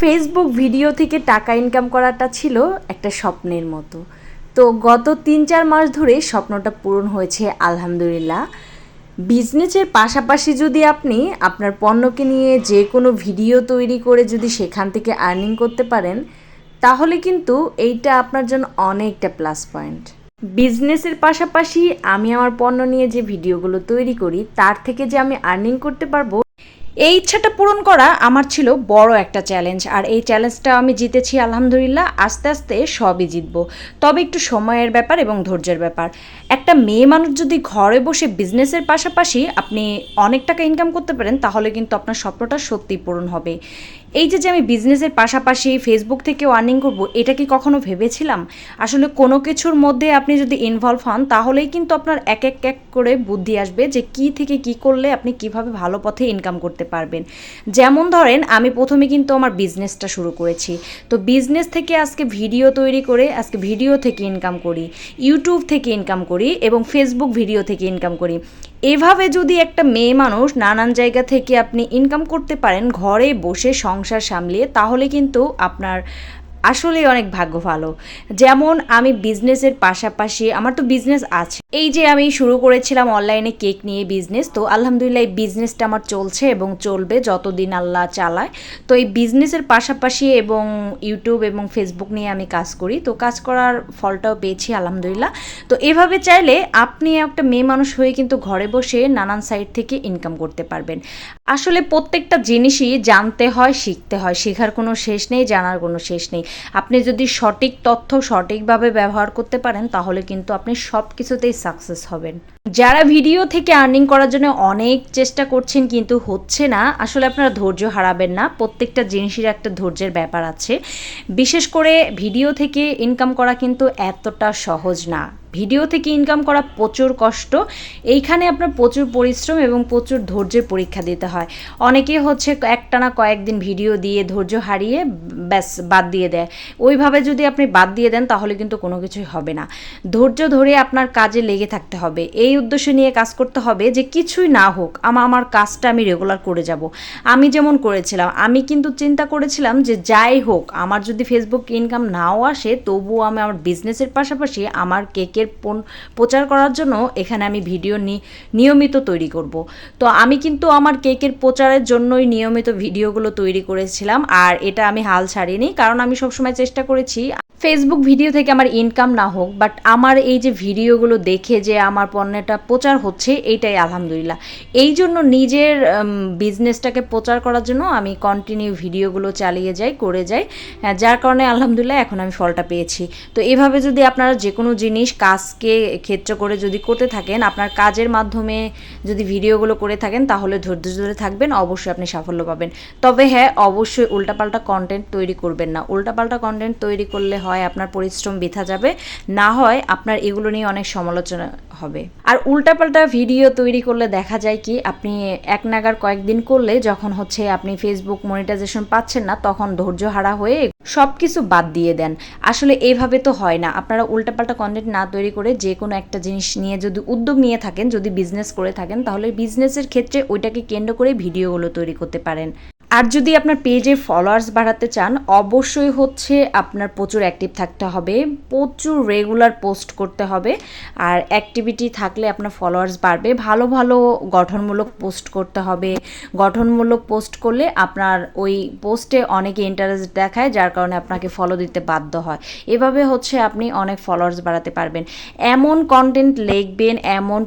Facebook video থেকে টাকা income করাটা ছিল একটা স্বপ্নের মতো। তো গত তিন চার মাস ধরে স্বপ্নটা পূরণ হয়েছে, আলহামদুলিল্লাহ। বিজনেসের পাশাপাশি যদি আপনি আপনার পণ্যকে নিয়ে যে কোনো ভিডিও তৈরি করে যদি সেখান থেকে আর্নিং করতে পারেন, তাহলে কিন্তু এইটা আপনার জন্য অনেকটা প্লাস পয়েন্ট বিজনেসের পাশাপাশি আমি আমার পণ্য নিয়ে যে ভিডিওগুলো তৈরি করি, তার থেকে যে আমি আর্নিং করতে পারব এই ইচ্ছাটা পূরণ করা আমার ছিল বড় একটা চ্যালেঞ্জ আর এই চ্যালেঞ্জটা আমি জিতেছি আলহামদুলিল্লাহ, আস্তে আস্তে সবই জিতব। তবে একটু সময়ের ব্যাপার এবং ধৈর্যের ব্যাপার। একটা মেয়ে মানুষ যদি ঘরে বসে বিজনেসের পাশাপাশি আপনি অনেক টাকা ইনকাম করতে পারেন, তাহলে কিন্তু আপনার স্বপ্নটা সত্যি পূরণ হবে। এই যে যে আমি বিজনেসের পাশাপাশি ফেসবুক থেকে আর্নিং করব, এটা কি কখনো ভেবেছিলাম? আসলে কোনো কিছুর মধ্যে আপনি যদি ইনভলভ হন, তাহলেই কিন্তু আপনার এক এক এক করে বুদ্ধি আসবে যে কি থেকে কি করলে আপনি কীভাবে ভালো পথে ইনকাম করতে পারবেন। যেমন ধরেন, আমি প্রথমে কিন্তু আমার বিজনেসটা শুরু করেছি। তো বিজনেস থেকে আজকে ভিডিও তৈরি করে, আজকে ভিডিও থেকে ইনকাম করি ইউটিউব থেকে ইনকাম করি এবং ফেসবুক ভিডিও থেকে ইনকাম করি। এভাবে যদি একটা মেয়ে মানুষ নানান জায়গা থেকে আপনি ইনকাম করতে পারেন, ঘরে বসে সংসার সামলিয়ে, তাহলে কিন্তু আপনার আসলেই অনেক ভাগ্য ভালো। যেমন আমি বিজনেসের পাশাপাশি, আমার তো বিজনেস আছে। এই যে আমি শুরু করেছিলাম অনলাইনে কেক নিয়ে বিজনেস তো আলহামদুলিল্লাহ এই বিজনেসটা আমার চলছে এবং চলবে যতদিন আল্লাহ চালায়। তো এই বিজনেসের পাশাপাশি এবং ইউটিউব এবং ফেসবুক নিয়ে আমি কাজ করি, তো কাজ করার ফলটাও পেয়েছি আলহামদুলিল্লাহ। তো এভাবে চাইলে আপনি একটা মেয়ে মানুষ হয়ে কিন্তু ঘরে বসে নানান সাইড থেকে ইনকাম করতে পারবেন। আসলে প্রত্যেকটা জিনিসই জানতে হয়, শিখতে হয়, শেখার কোনো শেষ নেই, জানার কোনো শেষ নেই। আপনি যদি সঠিক তথ্য সঠিকভাবে ব্যবহার করতে পারেন, তাহলে কিন্তু আপনি সব কিছুতেই সাকসেস হবেন। যারা ভিডিও থেকে আর্নিং করার জন্য অনেক চেষ্টা করছেন কিন্তু হচ্ছে না, আসলে আপনারা ধৈর্য হারাবেন না। প্রত্যেকটা জিনিসের একটা ধৈর্যের ব্যাপার আছে। বিশেষ করে ভিডিও থেকে ইনকাম করা কিন্তু এতটা সহজ না। ভিডিও থেকে ইনকাম করা প্রচুর কষ্ট। এইখানে আপনার প্রচুর পরিশ্রম এবং প্রচুর ধৈর্যের পরীক্ষা দিতে হয়। অনেকে হচ্ছে একটানা কয়েকদিন ভিডিও দিয়ে ধৈর্য হারিয়ে ব্যাস বাদ দিয়ে দেয়। ওইভাবে যদি আপনি বাদ দিয়ে দেন, তাহলে কিন্তু কোনো কিছুই হবে না। ধৈর্য ধরে আপনার কাজে লেগে থাকতে হবে। এই উদ্দেশ্য নিয়ে কাজ করতে হবে যে কিছুই না হোক আমার আমার কাজটা আমি রেগুলার করে যাব। আমি যেমন করেছিলাম, আমি কিন্তু চিন্তা করেছিলাম যে যাই হোক, আমার যদি ফেসবুক ইনকাম নাও আসে, তবুও আমি আমার বিজনেসের পাশাপাশি আমার কেকের পণ- প্রচার করার জন্য এখানে আমি ভিডিও নিয়মিত তৈরি করব। তো আমি কিন্তু আমার কেকের প্রচারের জন্যই নিয়মিত ভিডিওগুলো তৈরি করেছিলাম, আর এটা আমি হাল ছাড়িনি, কারণ আমি সবসময় চেষ্টা করেছি ফেসবুক ভিডিও থেকে আমার ইনকাম না হোক বাট আমার এই যে ভিডিওগুলো দেখে যে আমার পণ্যটা প্রচার হচ্ছে এইটাই আলহামদুলিল্লাহ। এই জন্য নিজের বিজনেসটাকে প্রচার করার জন্য আমি কন্টিনিউ ভিডিওগুলো চালিয়ে যাই করে যাই। হ্যাঁ, যার কারণে আলহামদুলিল্লাহ এখন আমি ফলটা পেয়েছি। তো এভাবে যদি আপনারা যে কোনো জিনিস কাজকে ক্ষেত্র করে যদি করতে থাকেন আপনার কাজের মাধ্যমে যদি ভিডিওগুলো করে থাকেন তাহলে ধৈর্য ধরে থাকবেন অবশ্যই আপনি সাফল্য পাবেন। তবে হ্যাঁ অবশ্যই উল্টাপাল্টা কন্টেন্ট তৈরি করবেন না। উল্টাপাল্টা কন্টেন্ট তৈরি করলে হয় আপনার পরিশ্রম বৃথা যাবে, না হয় আপনার এগুলো নিয়ে অনেক সমালোচনা হবে। আর উল্টাপাল্টা ভিডিও তৈরি করলে দেখা যায় কি, আপনি এক নাগার কয়েকদিন করলে যখন হচ্ছে আপনি ফেসবুক মনিটাইজেশন পাচ্ছেন না, তখন ধৈর্য হারা হয়ে সব কিছু বাদ দিয়ে দেন। আসলে এইভাবে তো হয় না। আপনারা উল্টাপাল্টা কন্টেন্ট না তৈরি করে যে কোনো একটা জিনিস নিয়ে যদি উদ্যোগ নিয়ে থাকেন, যদি বিজনেস করে থাকেন, তাহলে বিজনেসের ক্ষেত্রে ওইটাকে কেন্দ্র করে ভিডিওগুলো তৈরি করতে পারেন। আর যদি আপনার পেজে ফলোয়ার্স বাড়াতে চান, অবশ্যই হচ্ছে আপনার প্রচুর অ্যাক্টিভ থাকতে হবে, প্রচুর রেগুলার পোস্ট করতে হবে, আর অ্যাক্টিভিটি থাকলে আপনার ফলোয়ার্স বাড়বে, ভালো ভালো গঠনমূলক পোস্ট করতে হবে। গঠনমূলক পোস্ট করলে আপনার ওই পোস্টে অনেকে ইন্টারেস্ট দেখায়, যার কারণে আপনাকে ফলো দিতে বাধ্য হয়। এভাবে হচ্ছে আপনি অনেক ফলোয়ার্স বাড়াতে পারবেন। এমন কন্টেন্ট লিখবেন, এমন